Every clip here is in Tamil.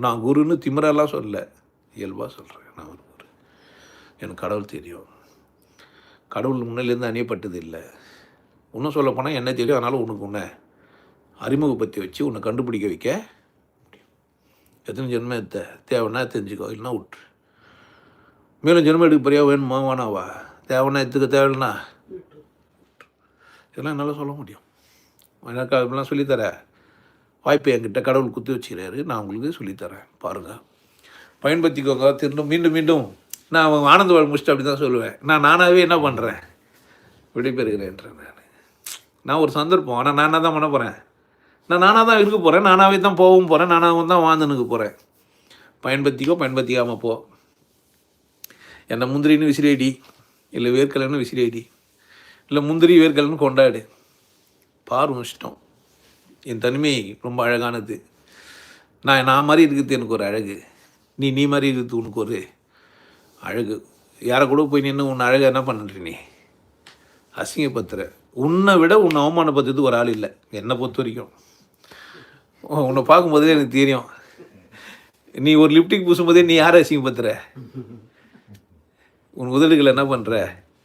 நான் குருன்னு திமிரெல்லாம் சொல்லல. இயல்பாக சொல்கிறேன் நான் ஒரு குரு. எனக்கு கடவுள் தெரியும். கடவுள் முன்னிலேருந்து அணியப்பட்டது இல்லை. இன்னும் சொல்ல போனால் என்ன தெரியும்? அதனால் உனக்கு உன்னை அறிமுகப்படுத்தி வச்சு உன்னை கண்டுபிடிக்க வைக்க முடியும். எத்தனை ஜென்மம் எத்த? தேவைன்னா தெரிஞ்சுக்கோ. இல்லைன்னா விட்டுரு மேலும் ஜென்மம் எடுக்க பெரியா வேணுமா? வேணாவா? தேவைன்னா எத்துக்க தேவைன்னா இதெல்லாம் என்னால் சொல்ல முடியும். எனக்கு அதெல்லாம் சொல்லித்தரேன் வாய்ப்பை என்கிட்ட கடவுள் குத்தி வச்சுக்கிறாரு. நான் உங்களுக்கு சொல்லித்தரேன். பாருங்கள் பயன்படுத்திக்கோங்க. திரும்ப மீண்டும் மீண்டும். நான் ஆனந்த வாழ் முடிச்சுட்டு அப்படி தான் சொல்லுவேன். நான் நானாகவே என்ன பண்ணுறேன் விடைபெறுகிறேன்றேன் நான். நான் ஒரு சந்தர்ப்பம். ஆனால் நானாக தான் பண்ண போகிறேன் நான் நானாக தான் இருக்க போகிறேன் நானாகவே தான் போகவும் போகிறேன் நானாக தான் வாழ்ந்துனுக்கு போகிறேன் பயன்படுத்திக்கோ பயன்படுத்திக்காமல் போ. என்னை முந்திரின்னு விசிறியடி. இல்லை வேர்க்கலைன்னு விசிறியடி. இல்லை முந்திரி வேர்க்கலைன்னு கொண்டாடு. பாரு இஷ்டம். என் தனிமை ரொம்ப அழகானது. நான் நான் மாதிரி இருக்கிறது எனக்கு ஒரு அழகு. நீ நீ மாதிரி இருக்கிறது உனக்கு ஒரு அழகு. யாரை கூட போய் நின்று உன்னை அழகாக என்ன பண்ணுற நீ? அசிங்கப்படுத்துகிற உன்னை விட உன்னை அவமானப்படுத்துறதுக்கு ஒரு ஆள் இல்லை. என்னை பொறுத்த வரைக்கும் உன்னை பார்க்கும்போதே எனக்கு தெரியும். நீ ஒரு லிப்டிக் பூசும்போதே நீ யாரை அசிங்கப்படுத்துகிற உன் உதடுகளை என்ன பண்ணுற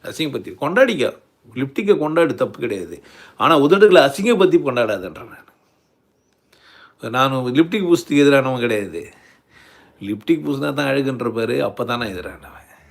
அசிங்கப்படுத்தி. கொண்டாடிக்க. லிப்டிக்கை கொண்டாடு தப்பு கிடையாது. ஆனால் உதடுகளை அசிங்கப்படுத்தி கொண்டாடாதுன்றேன். நான் லிப்டிக் பூசத்துக்கு எதிரானவன் கிடையாது. லிப்டிக் பூஸ்னா தான் அழகுன்ற பாரு அப்போ தான் நான் எதிரானவன்.